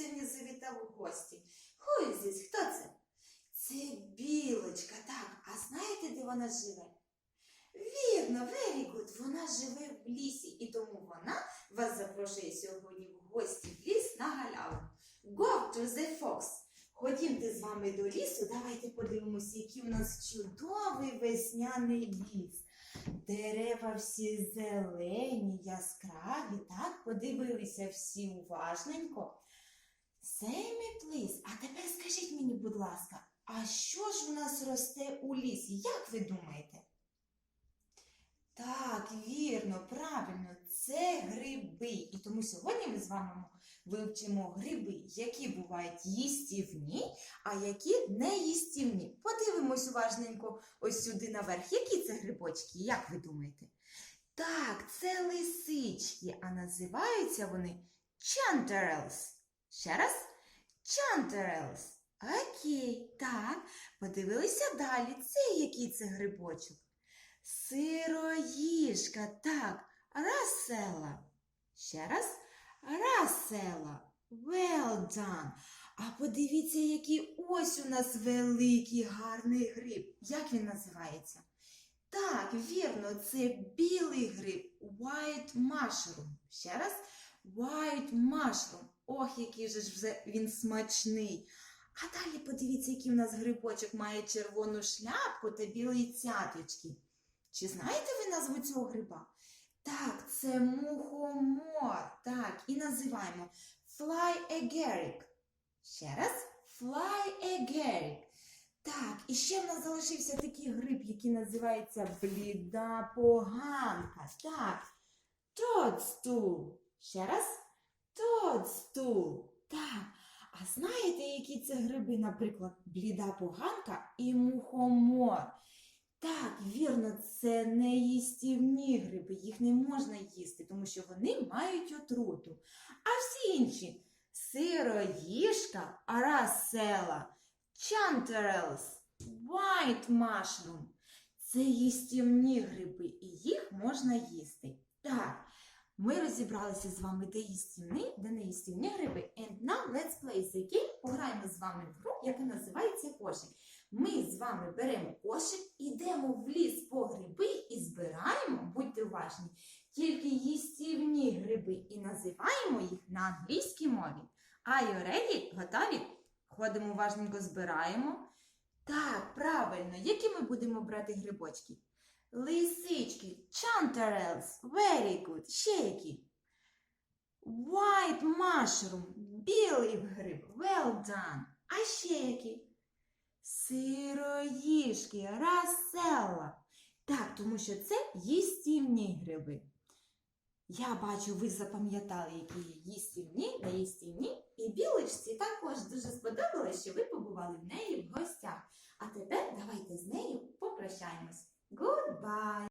сьогодні завітав у гості? Who is? Хто це? Це білочка, так. А знаєте, де вона живе? Вірно, good. Вона живе в лісі, і тому вона вас запрошує сьогодні в гості в ліс на галяву. Go to the fox. Ходімте з вами до лісу, давайте подивимося, який у нас чудовий весняний ліс. Дерева всі зелені, яскраві, так, подивилися всі уважненько. Same please. А тепер скажіть мені, будь ласка, а що ж у нас росте у лісі? Як ви думаєте? Так, вірно, правильно, це гриби. І тому сьогодні ми з вами вивчимо гриби, які бувають їстівні, а які не їстівні. Подивимось уважненько ось сюди наверх. Які це грибочки, як ви думаєте? Так, це лисички, а називаються вони chanterelles. Ще раз. Chanterelles. Окей, так. Подивилися далі. Це який це грибочок? Сироїжка, так. Расела. Ще раз. Расела. Well done. А подивіться, який ось у нас великий гарний гриб. Як він називається? Так, вірно, це білий гриб. White mushroom. Ще раз. White mushroom. Ох, який же ж вже він смачний. А далі подивіться, який у нас грибочок має червону шляпку та білі цяточки. Чи знаєте ви назву цього гриба? Так, це мухомор. Так, і називаємо fly agaric. Ще раз fly agaric. Так, і ще в нас залишився такий гриб, який називається бліда поганка. Так, toadstool. Ще раз toadstool. Так. А знаєте, які це гриби, наприклад, бліда поганка і мухомор? Так, вірно, це не їстівні гриби, їх не можна їсти, тому що вони мають отруту. А всі інші сироїжка, арасела, chanterelles, white mushroom – це їстівні гриби, і їх можна їсти. Так, ми розібралися з вами, де їстівні, де не їстівні гриби. And now let's play the game. Пограємо з вами в гру, яка називається кошик. Ми з вами беремо кошик, ідемо в ліс по гриби і збираємо, будьте уважні, тільки їстівні гриби і називаємо їх на англійській мові. Are you ready? Готові? Ходимо уважненько, збираємо. Так, правильно, які ми будемо брати грибочки? Лисички, chanterelles, very good, ще які? White mushroom, білий гриб, well done. А ще які? Сироїжки, раселла. Так, тому що це їстівні гриби. Я бачу, ви запам'ятали, які є їстівні, не їстівні. І білочці також дуже сподобалось, що ви побували в неї в гостях. А тепер давайте з нею попрощаємось. Bye.